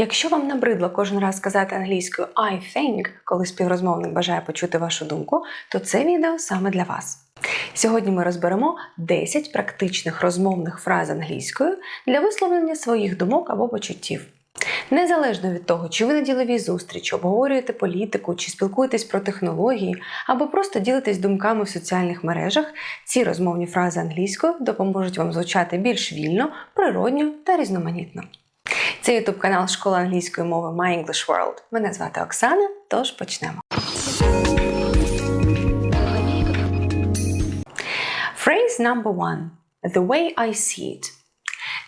Якщо вам набридло кожен раз сказати англійською I think, коли співрозмовник бажає почути вашу думку, то це відео саме для вас. Сьогодні ми розберемо 10 практичних розмовних фраз англійською для висловлення своїх думок або почуттів. Незалежно від того, чи ви на діловій зустрічі обговорюєте політику, чи спілкуєтесь про технології, або просто ділитесь думками в соціальних мережах, ці розмовні фрази англійською допоможуть вам звучати більш вільно, природньо та різноманітно. Це YouTube канал Школа англійської мови My English World. Мене звати Оксана, тож почнемо. Phrase number one. The way I see it.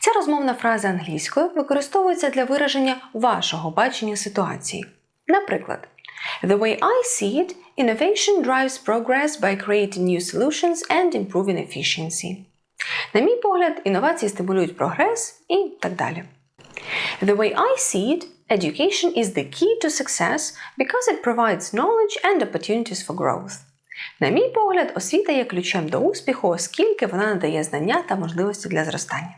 Ця розмовна фраза англійською використовується для вираження вашого бачення ситуації. Наприклад, The way I see it, innovation drives progress by creating new solutions and improving efficiency. На мій погляд, інновації стимулюють прогрес і так далі. The way I see it, education is the key to success because it provides knowledge and opportunities for growth. На мій погляд, освіта є ключем до успіху, оскільки вона надає знання та можливості для зростання.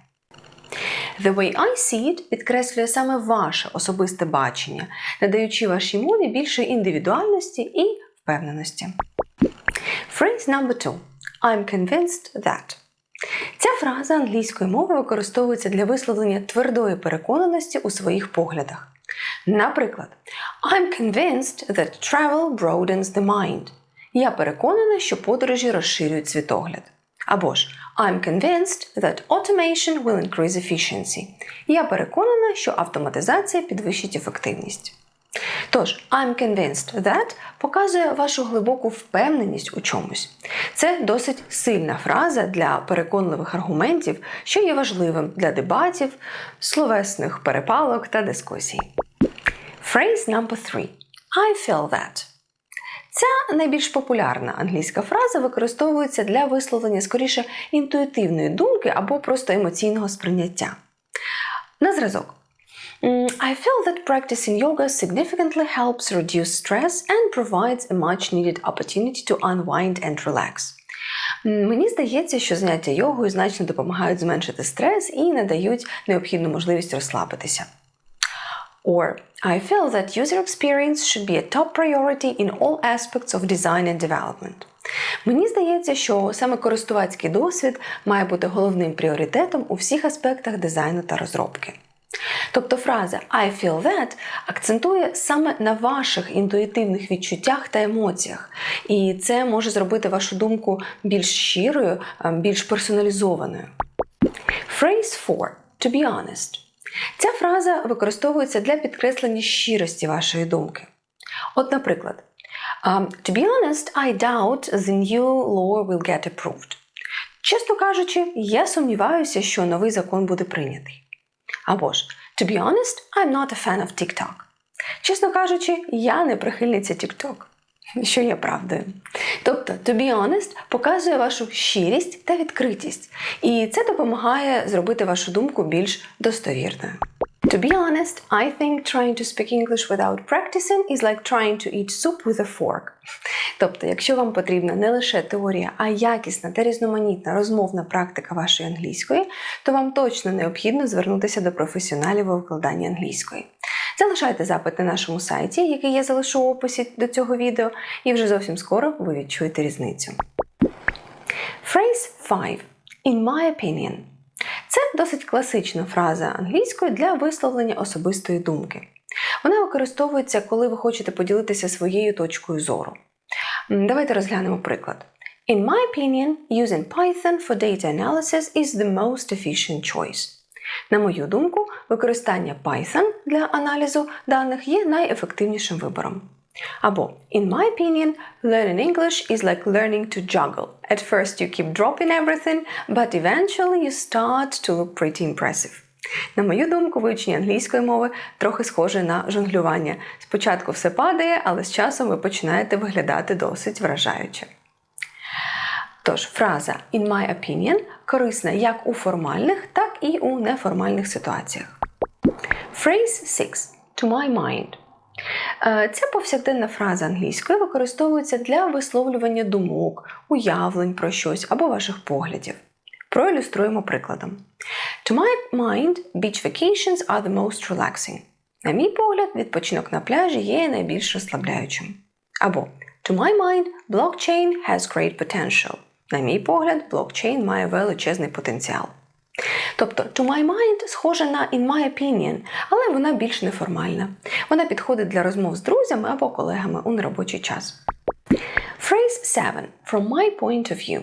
The way I see it підкреслює саме ваше особисте бачення, надаючи вашій мові більше індивідуальності і впевненості. Phrase number two. I'm convinced that. Ця фраза англійської мови використовується для висловлення твердої переконаності у своїх поглядах. Наприклад, I'm convinced that travel broadens the mind. Я переконана, що подорожі розширюють світогляд. Або ж I'm convinced that automation will increase efficiency. Я переконана, що автоматизація підвищить ефективність. Тож, I'm convinced that показує вашу глибоку впевненість у чомусь. Це досить сильна фраза для переконливих аргументів, що є важливим для дебатів, словесних перепалок та дискусій. Phrase number three. I feel that. Ця найбільш популярна англійська фраза використовується для висловлення скоріше інтуїтивної думки або просто емоційного сприйняття. На зразок. I feel that practicing yoga significantly helps reduce stress and provides a much needed opportunity to unwind and relax. Мені здається, що заняття йогою значно допомагають зменшити стрес і надають необхідну можливість розслабитися. Or I feel that user experience should be a top priority in all aspects of design and development. Мені здається, що саме користувацький досвід має бути головним пріоритетом у всіх аспектах дизайну та розробки. Тобто фраза I feel that акцентує саме на ваших інтуїтивних відчуттях та емоціях, і це може зробити вашу думку більш щирою, більш персоналізованою. Phrase 4. To be honest. Ця фраза використовується для підкреслення щирості вашої думки. От, наприклад, um, To be honest, I doubt the new law will get approved. Чесно кажучи, я сумніваюся, що новий закон буде прийнятий. Або ж To be honest, I'm not a fan of TikTok. Чесно кажучи, я не прихильниця TikTok. Що є правдою. Тобто, to be honest показує вашу щирість та відкритість, і це допомагає зробити вашу думку більш достовірною. To be honest, I think trying to speak English without practicing is like trying to eat soup with a fork. Тобто, якщо вам потрібна не лише теорія, а якісна та різноманітна розмовна практика вашої англійської, то вам точно необхідно звернутися до професіоналів у викладанні англійської. Залишайте запит на нашому сайті, який я залишу в описі до цього відео, і вже зовсім скоро ви відчуєте різницю. Phrase 5. In my opinion. Це досить класична фраза англійської для висловлення особистої думки. Вона використовується, коли ви хочете поділитися своєю точкою зору. Давайте розглянемо приклад. In my opinion, using Python for data analysis is the most efficient choice. На мою думку, використання Python для аналізу даних є найефективнішим вибором. Або, in my opinion, learning English is like learning to juggle. At first you keep dropping everything, but eventually you start to look pretty impressive. На мою думку, вивчення англійської мови трохи схоже на жонглювання. Спочатку все падає, але з часом ви починаєте виглядати досить вражаюче. Тож, фраза in my opinion корисна як у формальних, так і у неформальних ситуаціях. Phrase 6. To my mind. Ця повсякденна фраза англійської використовується для висловлювання думок, уявлень про щось або ваших поглядів. Проілюструємо прикладом. To my mind, beach vacations are the most relaxing. На мій погляд, відпочинок на пляжі є найбільш розслабляючим. Або To my mind, blockchain has great potential. На мій погляд, блокчейн має величезний потенціал. Тобто, to my mind схожа на in my opinion, але вона більш неформальна. Вона підходить для розмов з друзями або колегами у неробочий час. Phrase 7. From my point of view.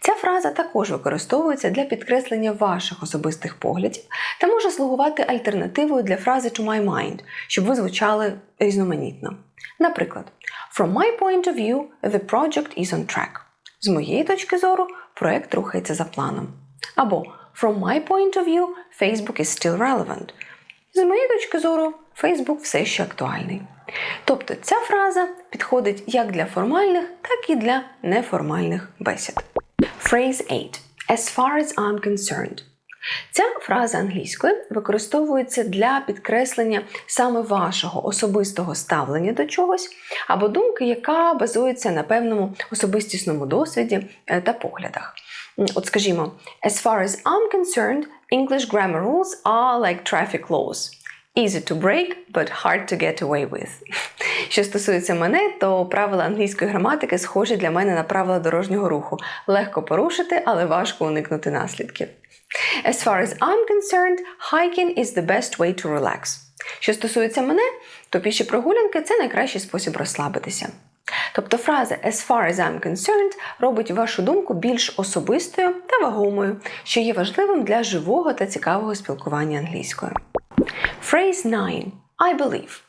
Ця фраза також використовується для підкреслення ваших особистих поглядів та може слугувати альтернативою для фрази to my mind, щоб ви звучали різноманітно. Наприклад, From my point of view, the project is on track. З моєї точки зору, проект рухається за планом. Або From my point of view, Facebook is still relevant. З моєї точки зору, Facebook все ще актуальний. Тобто ця фраза підходить як для формальних, так і для неформальних бесід. Phrase 8. As far as I'm concerned. Ця фраза англійською використовується для підкреслення саме вашого особистого ставлення до чогось або думки, яка базується на певному особистісному досвіді е, та поглядах. От скажімо, as far as I'm concerned, English grammar rules are like traffic laws. Easy to break, but hard to get away with. Що стосується мене, то правила англійської граматики схожі для мене на правила дорожнього руху. Легко порушити, але важко уникнути наслідків. As far as I'm concerned, hiking is the best way to relax. Що стосується мене, то піші прогулянки це найкращий спосіб розслабитися. Тобто фраза as far as I'm concerned робить вашу думку більш особистою та вагомою, що є важливим для живого та цікавого спілкування англійською. Phrase 9. I believe.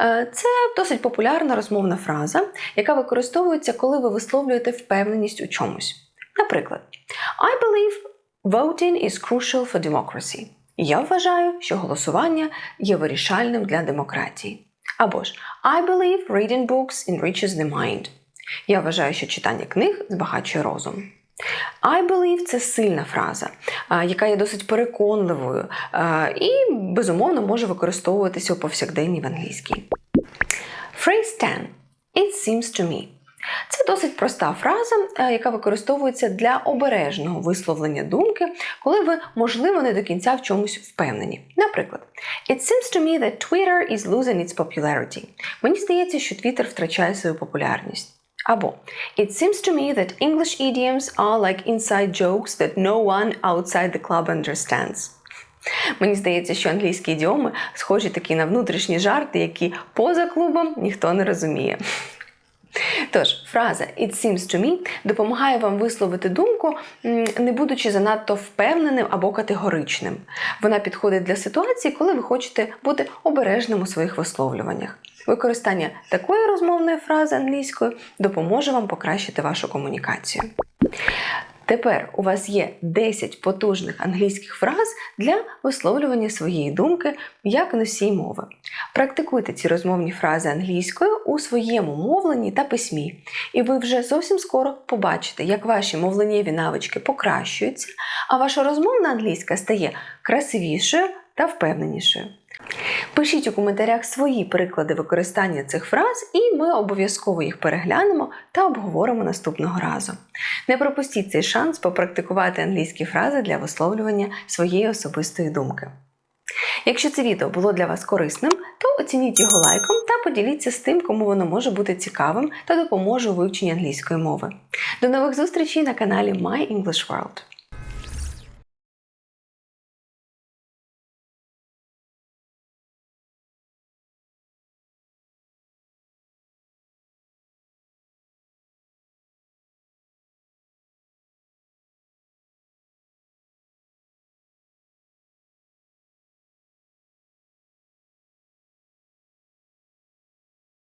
Е, Це досить популярна розмовна фраза, яка використовується, коли ви висловлюєте впевненість у чомусь. Наприклад, I believe voting is crucial for democracy. Я вважаю, що голосування є вирішальним для демократії. Або ж I believe reading books enriches the mind. Я вважаю, що читання книг збагачує розум. I believe це сильна фраза, яка є досить переконливою і, безумовно, може використовуватися у повсякденній в англійській. Phrase 10. It seems to me. Це досить проста фраза, яка використовується для обережного висловлення думки, коли ви, можливо, не до кінця в чомусь впевнені. Наприклад, It seems to me that Twitter is losing its popularity. Мені здається, що Twitter втрачає свою популярність. Або It seems to me that English idioms are like inside jokes that no one outside the club understands. Мені здається, що англійські ідіоми схожі такі на внутрішні жарти, які поза клубом ніхто не розуміє. Тож, фраза It seems to me допомагає вам висловити думку, не будучи занадто впевненим або категоричним. Вона підходить для ситуації, коли ви хочете бути обережним у своїх висловлюваннях. Використання такої розмовної фрази англійською допоможе вам покращити вашу комунікацію. Тепер у вас є 10 потужних англійських фраз для висловлювання своєї думки як носій мови. Практикуйте ці розмовні фрази англійською у своєму мовленні та письмі, і ви вже зовсім скоро побачите, як ваші мовленнєві навички покращуються, а ваша розмовна англійська стає красивішою та впевненішою. Пишіть у коментарях свої приклади використання цих фраз, і ми обов'язково їх переглянемо та обговоримо наступного разу. Не пропустіть цей шанс попрактикувати англійські фрази для висловлювання своєї особистої думки. Якщо це відео було для вас корисним, то оцініть його лайком та поділіться з тим, кому воно може бути цікавим та допоможе у вивченні англійської мови. До нових зустрічей на каналі My English World!